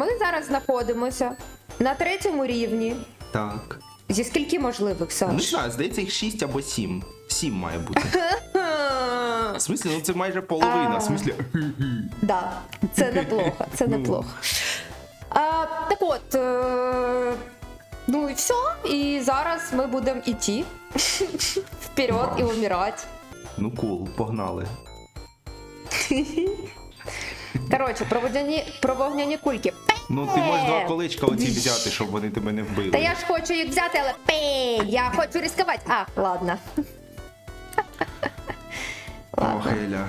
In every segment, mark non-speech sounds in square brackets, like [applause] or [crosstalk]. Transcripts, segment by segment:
ми зараз знаходимося на третьому рівні. Так. Зі скільки можливих, Не знаю, здається, їх 6 або 7. 7 має бути. [laughs] В смислі, ну це майже половина. А. В смислі. Да, це неплохо, це Ну. неплохо. А, так от, е, ну і все. І зараз ми будемо йти [laughs] вперед і умирати. Ну кул, погнали. Коротше, про вогняні кульки. Ну ти можеш два Е. колечка оці взяти, щоб вони тебе не вбили. Та я ж хочу їх взяти, але пей, я хочу ризикувати. А, ладно. Ох, Еля.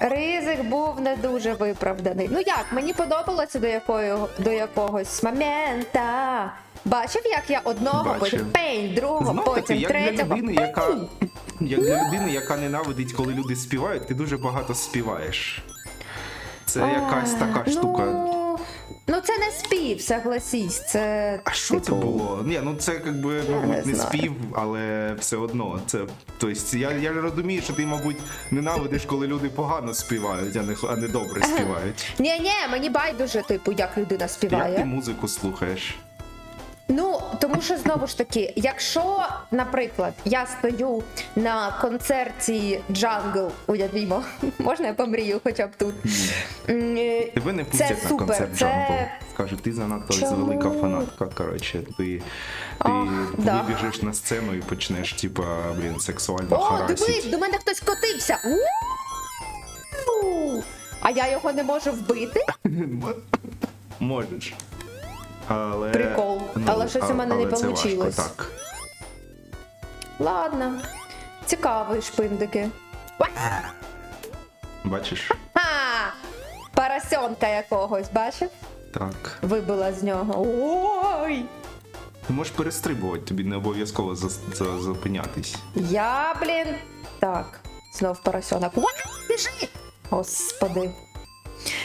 Ризик був не дуже виправданий. Ну як, мені подобалося до якої, до якогось момента. Бачив, як я одного, Бачив. потім пень, другого, Знов таки, потім як для третього. людини, яка. Як для людини, яка ненавидить, коли люди співають, ти дуже багато співаєш. Це якась така ну, штука. Ну це не спів, согласись. Це. А що це типу, було? Ні, ну це якби, не мабуть, не не спів, але все одно. Це, тобто, я, я розумію, що ти, мабуть, ненавидиш, коли люди погано співають, а не, а не добре співають. Ні, ні, мені байдуже, типу, як людина Як ти співає. музику слухаєш? Ну, тому що знову ж таки, якщо, наприклад, я стою на концерті Джангл, уявімо, [laughs] можна я помрію хоча б тут. Тебе не пустять на супер, концерт це- Джамбо. Скажуть, ти занадто Чому? велика фанатка. Коротше, ти, ти да. вибіжиш на сцену і почнеш, типа, блін, сексуально О, харасити. дивись, до мене хтось котився. А я його не можу вбити? [laughs] Можеш. Але... Прикол. Але щось у мене не важко, так. Ладно. Цікавий шпиндики. Бачиш? Ха! Поросенка якогось, бачив? Так. Вибила з нього. Ой! Ти можеш перестрибувати, тобі не обов'язково за, за, зупинятись. Я, блін. Так, знов поросенок. Біжи! Господи.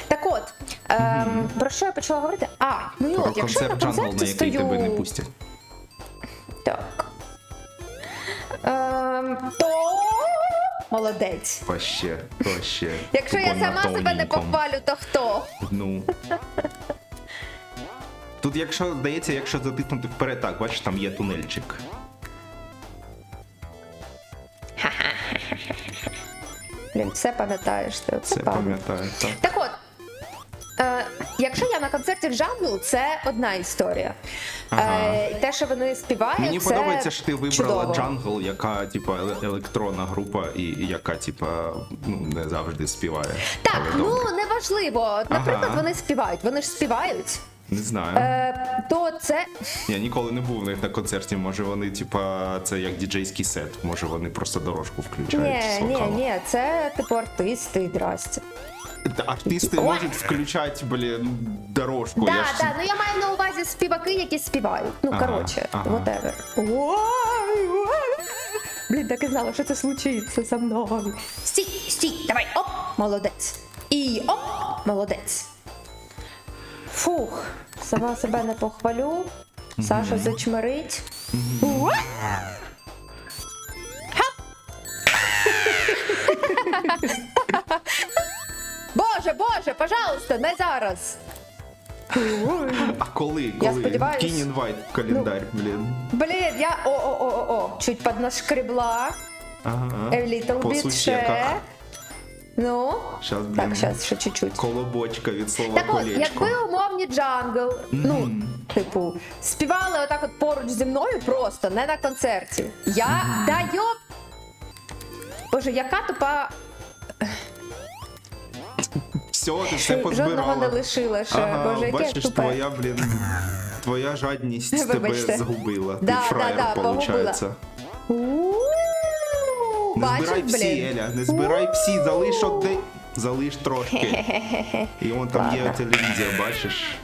Так от, ем, про що я почала говорити? А, ну і от, якщо я на концерт Джангл, на який стою... тебе не пустять. Так. Ем, то... Молодець. Вообще, вообще. Якщо я сама себе не похвалю, то хто? Ну. Тут, якщо здається, якщо затиснути вперед, так, бачиш, там є тунельчик. Блін, все пам'ятаєш ти. Пам'ятаєш. пам'ятаю. Так. Так якщо я на концерті Джангл, це одна історія. Ага. Е, те, що вони співають, Мені це подобається, що ти вибрала чудово. джангл, яка типа електронна група, і і яка, типа, ну не завжди співає. Так, ну неважливо. Наприклад, Ага. вони співають, вони ж співають. Не знаю. Е, то це Я ніколи не був у них на концерті. Може вони, типа, це як діджейський сет. Може вони просто дорожку включають з ні, ні, ні, це типу артисти, здрасте. Та Артисти Ой. можуть включати, блін, дорожку. Да, я ж... да, ну я маю на увазі співаки, які співають. Ну, Ага, коротше, ага. whatever. Ой, ой. Блін, так і знала, що це случиться за мною. Стій, стій, давай, оп, молодець. І оп, молодець. Фух, сама себе не похвалю. Саша зачмирить. Уа! Боже, боже, пожалуйста, не зараз. А коли? Я коли? сподіваюсь- Кинь інвайт в календар, блін. Блін, я о-о-о-о, чуть поднашкребла. Ага. A little По bit сусеках. Ну, Щас, блін. так, зараз ще чуть-чуть. Колобочка від слова Так от, колечко. якби умовні джангл, ну, типу, співали отак от поруч зі мною просто, не на концерті. Я даю. Боже, яка тупа Все, ти все жодного не лишила ще. Ага, Боже, яке бачиш, тупе. твоя, блін, твоя жадність тебе Вибачте. згубила. Да, ти да, фраєр, да, получається. У-у-у. Не Бачиш, збирай всі, блін? Еля, не збирай всі, залиш одне. Залиш трошки. [laughs] І вон там є Ладно. телевізор, бачиш.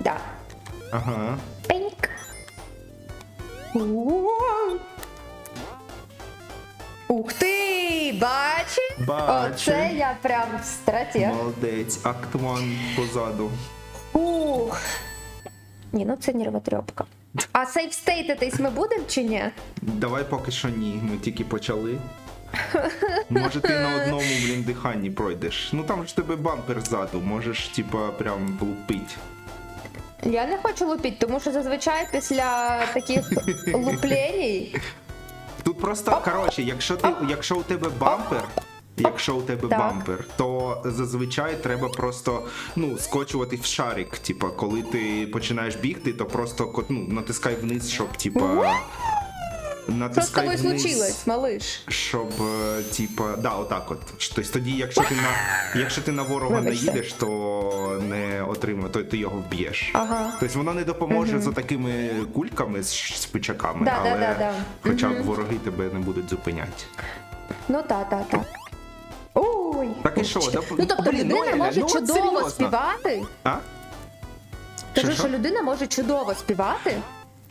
Да. Ага. Пеньк. У-у-у. Ух ти! Бачиш? Бачу. Оце я прям стратег. Молодець, акт ван позаду. Ух. Ні, ну це нервотрепка. А сейфстейтитись ми будемо чи ні? Давай поки що ні, ми тільки почали. Може ти на одному, блін, диханні пройдеш. Ну там ж тебе бампер ззаду, можеш, типа, прям влупить. Я не хочу лупити, тому що зазвичай після таких [laughs] лупленій. Тут просто, коротше, якщо ти, якщо у тебе бампер. Якщо у тебе Так. бампер, то зазвичай треба просто ну скочувати в шарик. Типа, коли ти починаєш бігти, то просто ну, натискай вниз, щоб типа. Що з Натискай тобою вниз, случилось, малиш? Щоб, е, типа, да, отак от. Тобто тоді, якщо ти на якщо ти на ворога Вибачте. наїдеш, то не отримає, то ти його вб'єш. Ага. Тобто воно не допоможе за такими кульками з з пичаками, Да, да, але да, да. хоча б вороги тебе не будуть зупиняти. Ну та, та, та. Ой. Так і що, да, Ну тобто блін, людина ну, може ну от чудово серйозно. співати. А? Кажу, Що-що? що людина може чудово співати.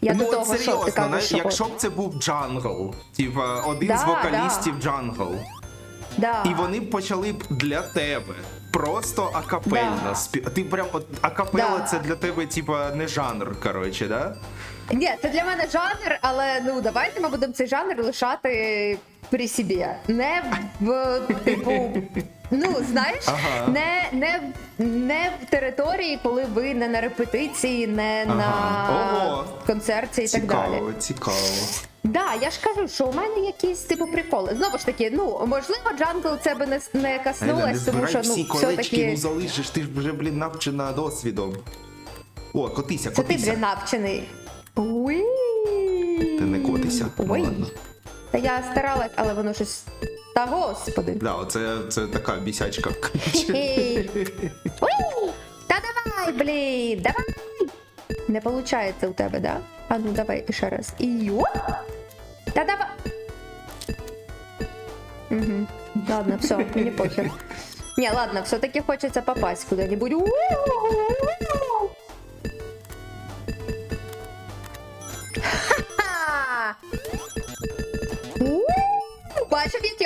Я ну, до того, от що ти серйозно, кажеш, що якщо б це був джангл, типа один Да, з вокалістів джангл, да. і вони б почали б для тебе. Просто акапельно Да. спів. Ти прям от акапелла Да. це для тебе, типа, не жанр, коротше, да? Ні, це для мене жанр, але ну давайте ми будемо цей жанр лишати при собі. Не в типу. Ну, знаєш, Ага. не, не, не в території, коли ви не на репетиції, не Ага. на Ого. концерті і так далі. Цікаво, цікаво. Да, я ж кажу, що у мене якісь типу приколи. Знову ж таки, ну можливо, джангл це би не, не Еля, не коснулось, тому що ну всі колечки, ну залишиш, ти ж вже, блін, навчена досвідом. О, котися, це ти котися. блін навчений. Уй. Ти не котися. Ну, ладно. Та я старалась, але воно щось. Та господи. Да, оце це така бісячка. [laughs] Хе-хей. Уй! Та давай, блін, давай. Не виходить у тебе, да? А ну давай ще раз. І йо. Та давай. Угу. Ладно, все, мені похер. [laughs] Не, ладно, все-таки хочеться попасть куда-нибудь. У-у-у-у.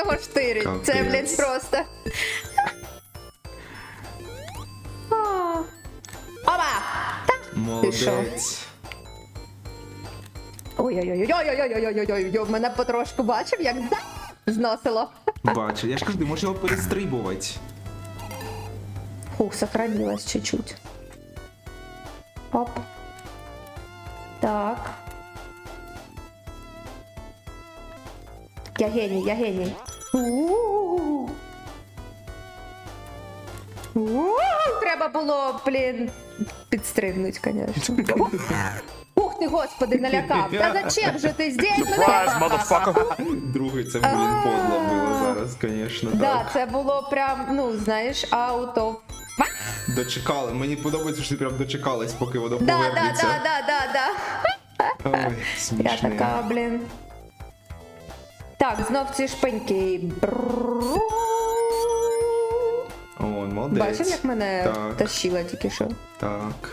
Його штирить. Це, Капець. просто. Опа! Молодець. Ой-ой-ой-ой-ой-ой-ой-ой-ой-ой, мене потрошку бачив, як зносило. Бачу, я ж кажу, можеш його перестрибувати. Фух, сохранилось чуть-чуть. Оп. Так. Я геній, я геній. Треба було, блін, підстрибнуть, звісно. Ух ти, господи, налякав. Та зачем же ти здесь Surprise, мене? Другий це, блін, подло було зараз, звісно. Да, Так. це було прям, ну, знаєш, out of... Дочекали. Мені подобається, що ти прям дочекалась, поки воно Да, да, повернеться. да, да, да, да. Ой, Я смішно. така, блін. Так, знов ці шпеньки. О, молодець. Бачив, як мене Так. тащило тільки що? Так.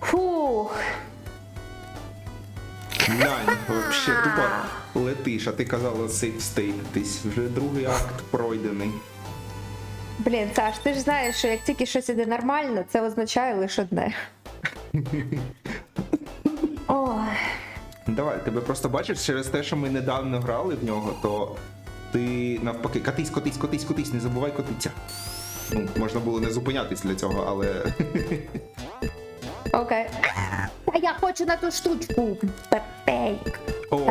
Фух. Глянь, вообще тупо летиш, а ти казала сейфстейтись. Вже другий акт пройдений. Блін, Саш, ти ж знаєш, що як тільки щось іде нормально, це означає лише одне. [laughs] Ой. Давай, тебе просто бачиш, через те, що ми недавно грали в нього, то ти навпаки, катись, котись, котись, котись, не забувай котиться. Ну, можна було не зупинятись для цього, але. [laughs] Окей. А я хочу на ту штучку. Та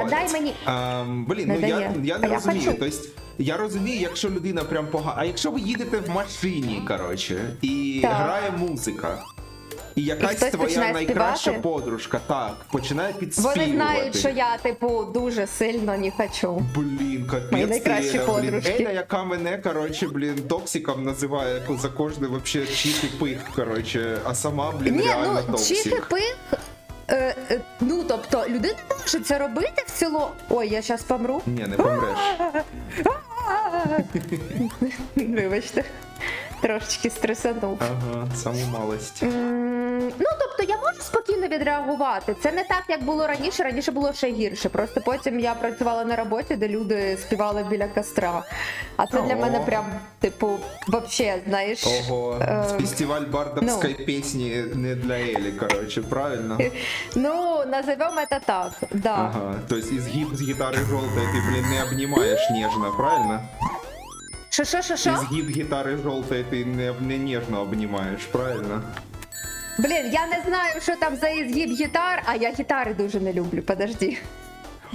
дай мені. Ем, блін, Не ну я, я не розумію. Тобто, я розумію, якщо людина прям погана. А якщо ви їдете в машині, коротше, і Так. грає музика. І якась хтось твоя найкраща співати? подружка, так, починає підспівувати. Вони знають, що я, типу, дуже сильно не хочу. Блін, капець найкращі Еля, блін. Еля, яка мене, коротше, блін, токсиком називає за кожний вообще і пих, коротше, а сама, блін, Ні, реально ну токсик. чихи-пих. Е, е, ну, тобто, людина може це робити в цілому. Ой, я зараз помру. Ні, не помреш. [laughs] Вибачте, трошечки стресанув. Ага, саму малость. Ну, тобто я можу спокійно відреагувати. Це не так, як було раніше. Раніше було ще гірше. Просто потім я працювала на роботі, де люди співали біля костра. А це для Ого. мене прям, типу, вообще, знаєш. Ого, е, фестиваль бардовської пісні не для Елі, коротше, правильно? [laughs] Ну, назовемо це так. Да. Ага, тобто із гіб з гітари жовтої ти, блін, не обнімаєш ніжно, правильно? Що, що, що, що? Із гіб гітари жовтої ти не, не ніжно обнімаєш, правильно? Блін, я не знаю, що там за ізгиб гітар, а я гітари дуже не люблю. Подожди.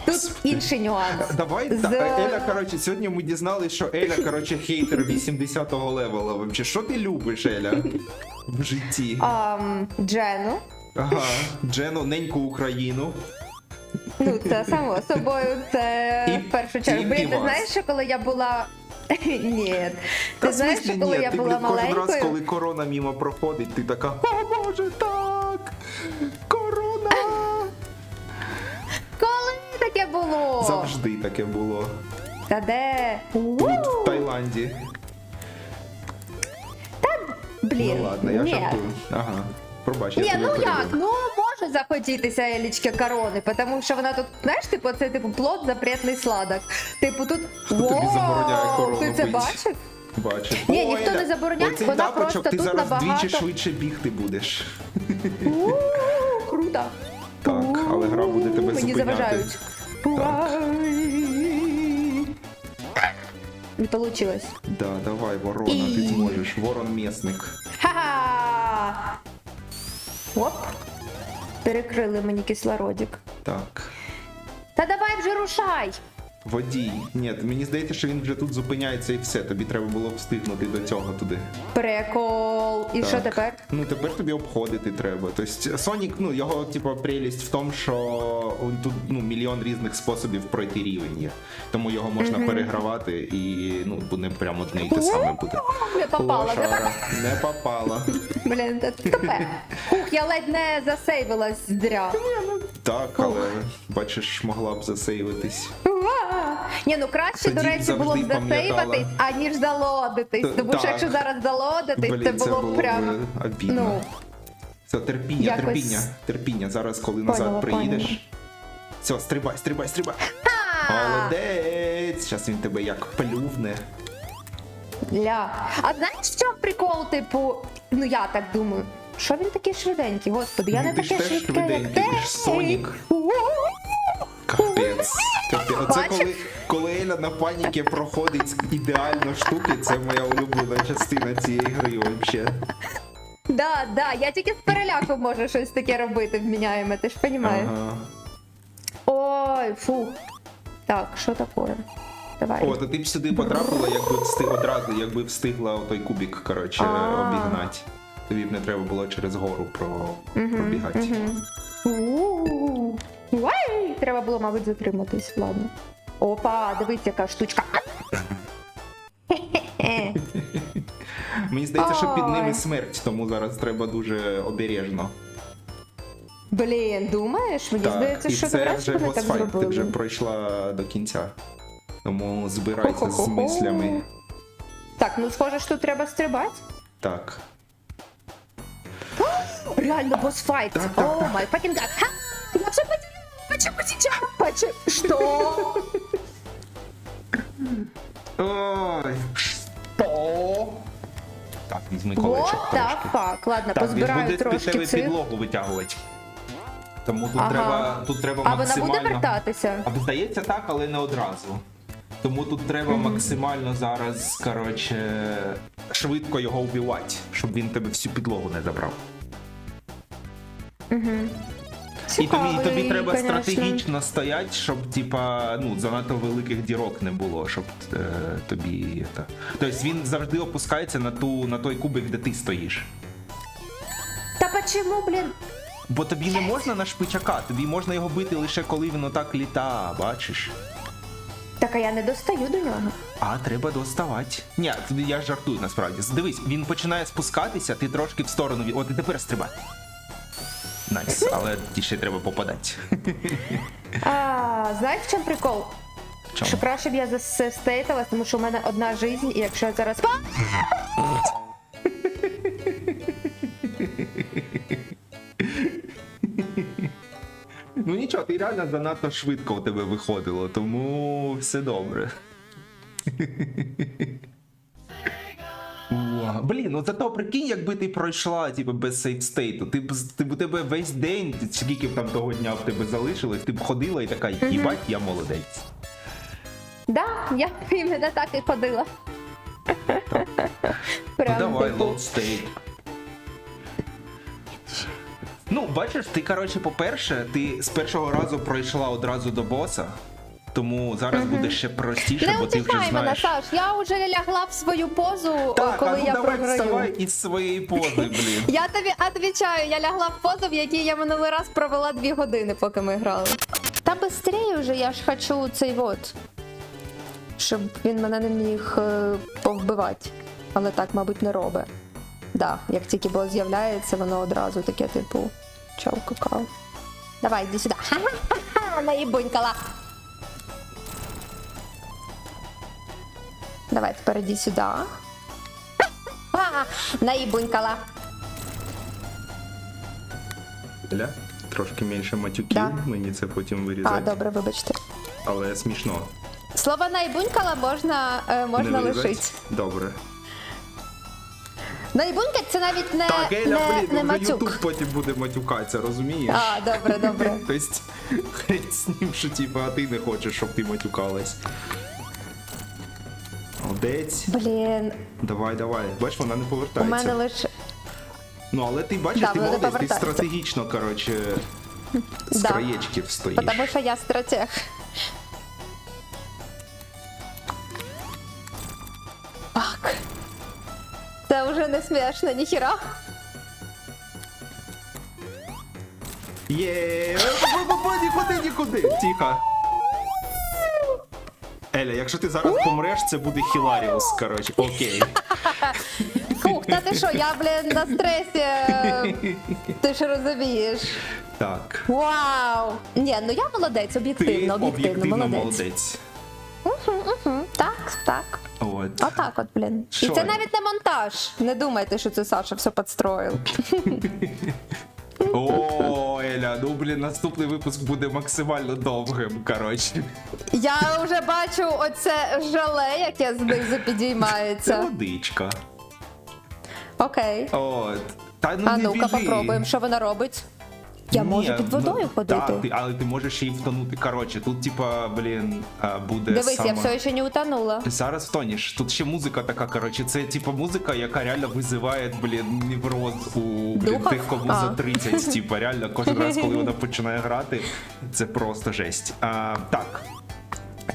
Тут інший нюанс. Давай, З- Еля, коротше, сьогодні ми дізналися, що Еля, коротше, хейтер 80-го левела. Вообще, що ти любиш, Еля? В житті. Ам, Джену. Ага, Джену, неньку Україну. Ну, це само собою, це І- в першу чергу. Блін, ти знаєш, що коли я була. [laughs] Ні. Та Ти знаєш, смислі коли ні, я ти, була блін, кожен раз, коли корона мимо проходить, ти така, о боже, так! Корона! [laughs] Коли таке було? Завжди таке було. Та де? Тут, в Таїланді. Та Блін. Ну ладно, я ні. жартую. Ага. Пробач, я Ні, тебе ну як? перебив. Ну може захотітися Елічки корони, тому що вона тут, знаєш, типу, це типу плод запретний сладок. Типу тут. Воу, корону Ти це пити? бачив? Бачу. Ні, ніхто не забороняє, оцей вона тапочок, просто ти тут зараз набагато- двічі швидше бігти будеш. У, Круто. Так, але гра буде тебе Мені зупиняти. заважають. Не получилось. Да, давай, ворона, ти зможеш. Ворон місник. Ха-ха! Оп. Перекрили мені кислородик. Так. Та давай вже рушай! Водій. Ні, мені здається, що він вже тут зупиняється і все. Тобі треба було встигнути до цього туди. Прикол. І що тепер? Ну тепер тобі обходити треба. Тобто Сонік, ну його типу, прелість в тому, що тут ну, мільйон різних способів пройти рівень є. Тому його можна перегравати і ну буде прямо одне і те саме буде. Не попала. Не попала. Блін, це тепер. Хух, я ледь не засейвилась здря. Так, але бачиш, могла б засейвитись. Ні, ну краще, Тоді до речі, було б завжди засейватись, пам'ятала. аніж залодитись. Т- Тому що так. якщо зараз залодитись, Блін, це було б прям. би обідно. Ну, Все, терпіння, якось- терпіння, терпіння. Зараз, коли назад Поняла, приїдеш. поняла. Все, стрибай, стрибай, стрибай. а, Молодець! Зараз він тебе як плювне. ля. А знаєш, чому прикол, типу, ну я так думаю. Що він такий швиденький, господи, я не таке швидке, як ти. ти Сонік. Капець. Капець. Оце коли, коли Еля на паніки проходить ідеально штуки, це моя улюблена частина цієї гри взагалі. Да, да, я тільки з переляку можу щось таке робити вміняємо, ти ж розумієш? Ага. Ой, фу. Так, що таке? Давай. О, то ти б сюди потрапила, якби встиг одразу, якби встигла той кубік, коротше, обігнати. Тобі б не треба було через гору про... пробігати. Уай! Треба було, мабуть, затриматись, ладно. Опа, дивись, яка штучка. [laughs] Мені здається, що під ними смерть, тому зараз треба дуже обережно. Блін, думаєш? Мені здається, і що це навряд чи вже так босфайт, ти вже пройшла до кінця. Тому збирайся з мислями. Так, ну схоже, що треба стрибати. Так. Реально так, О май fucking god. Ха! Я все потеряла. Почему сейчас? Почему? Что? Ой. Що? Так, візьми What колечок the трошки. fuck? Ладно, Так, позбираю буде під трошки тебе цих. підлогу витягувати. Тому тут Ага. треба, тут треба А вона максимально. буде вертатися? А здається так, але не одразу. Тому тут треба максимально зараз, коротше, швидко його вбивати, щоб він тебе всю підлогу не забрав. І тобі, і тобі треба конечно. стратегічно стояти, щоб типа ну занадто великих дірок не було, щоб е, тобі. Та... Тобто він завжди опускається на ту на той кубик, де ти стоїш. Та почему, блін? Бо тобі не можна на шпичака, тобі можна його бити лише коли він отак літа, бачиш. Так а я не достаю до нього. А треба доставати. Ні, я жартую насправді. Дивись, він починає спускатися, ти трошки в сторону. От і тепер стрибай. Найс, але ті ще треба попадати. А, знаєш, в чому прикол? Чому? Що краще б я застейталась, тому що в мене одна жизнь, і якщо я зараз. Ну нічого, ти реально занадто швидко у тебе виходило, тому все добре. Блін, ну зато прикинь, якби ти пройшла типу, без сейфстейту. Ти б ти б у тебе весь день, скільки б там того дня в тебе залишилось, ти б ходила і така, їбать, я молодець. Да, я іменно так і ходила. Ну давай, типу. лоуд стейт. Ну, бачиш, ти, коротше, по-перше, ти з першого разу пройшла одразу до боса, тому зараз буде ще простіше, Не бо ти вже утішай мене, знаєш. Саш. Я вже лягла в свою позу, Так, коли а ну я давай програю. вставай із своєї пози, блін. [laughs] Я тобі відповідаю, я лягла в позу, в якій я минулий раз провела дві години, поки ми грали. Та бистрее вже, я ж хочу цей вот. Щоб він мене не міг е, повбивати. Але так, мабуть, не робить. Да, як тільки бос з'являється, воно одразу таке, типу, чау какао. Давай, іди сюди. [laughs] Ха-ха-ха, наїбунькала. Давай, тепер іди сюди. Наїбунькала. Ля, трошки менше матюків, Да. мені це потім А, вирізати, добре, вибачте. але смішно. Слово найбунькала можна, е, можна Не вирізати? лишити. Добре. Найбунькать це навіть не, Так, Еля, не, блін, не вже матюк. Ютуб потім буде матюкатися, розумієш? А, добре, добре. [laughs] Тобто, [laughs] хрень з ним, що типа, а ти не хочеш, щоб ти матюкалась. Молодець. Блін, Давай, давай. Бач, вона не у повертається. мене лише. Ну, але ти бачиш, Да, ти вона не молодець, ти повертається. стратегічно, коротше, з Да. краєчків стоїш. Тому що я стратег. Так. Це вже не смішно, ніхіра. Є, бу-бу-бу, нікуди, нікуди. Тихо. Еля, якщо ти зараз помреш, це буде Хіларіус, коротше. Окей. Фух, та ти що, я, блін, на стресі. е, Ти ж розумієш. Так. Вау! Ні, ну я молодець, Ти об'єктивно, об'єктивно, об'єктивно молодець. молодець. Мгм, Так, так. От. Отак от, блін. Що? І це навіть не монтаж. Не думайте, що це Саша все підстроїв. [laughs] О, Еля, ну блін, наступний випуск буде максимально довгим, коротше. Я вже бачу оце жале, яке знизу Це підіймається. водичка. Окей. От. Та ну А ну-ка, попробуємо, що вона робить. Я Ні, можу під водою ну, ходити. Так, ти, але ти можеш її втонути. Коротше, тут, типа, блін, буде Дивись, саме... я все ще не утонула. Ти зараз втонеш. Тут ще музика така, коротше, це типа музика, яка реально визиває, блін, невроз у блін, тих, кому А. за 30. Типа, реально, кожен раз, коли вона починає грати, це просто жесть. А, так.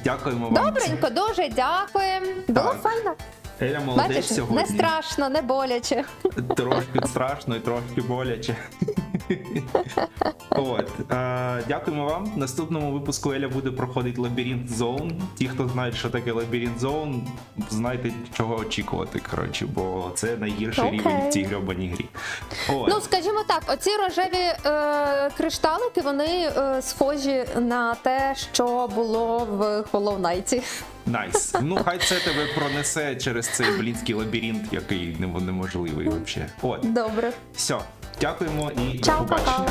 Дякуємо вам. Добренько, дуже дякуємо. Було файно. Еля молодець Бачиш, сьогодні. не страшно, не боляче. Трошки страшно і трошки боляче. [laughs] От. Е, дякуємо вам. В наступному випуску Еля буде проходити лабіринт зон. Ті, хто знають, що таке лабіринт зон, знаєте, чого очікувати, коротше, бо це найгірший Окей. рівень в цій грьобаній грі. От. Ну, скажімо так, оці рожеві е, кришталики, вони е, схожі на те, що було в Hollow Knight. Найс. Ну, хай це тебе пронесе через цей блінський лабіринт, який неможливий взагалі. От, Добре. все. Дякуємо і до побачення. какао.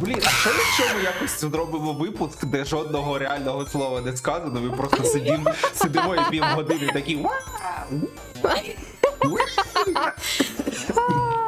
Блін, а що якщо ми якось зробимо випуск, де жодного реального слова не сказано, ми просто сидім, сидимо і півгодини такі. «Вау! [laughs]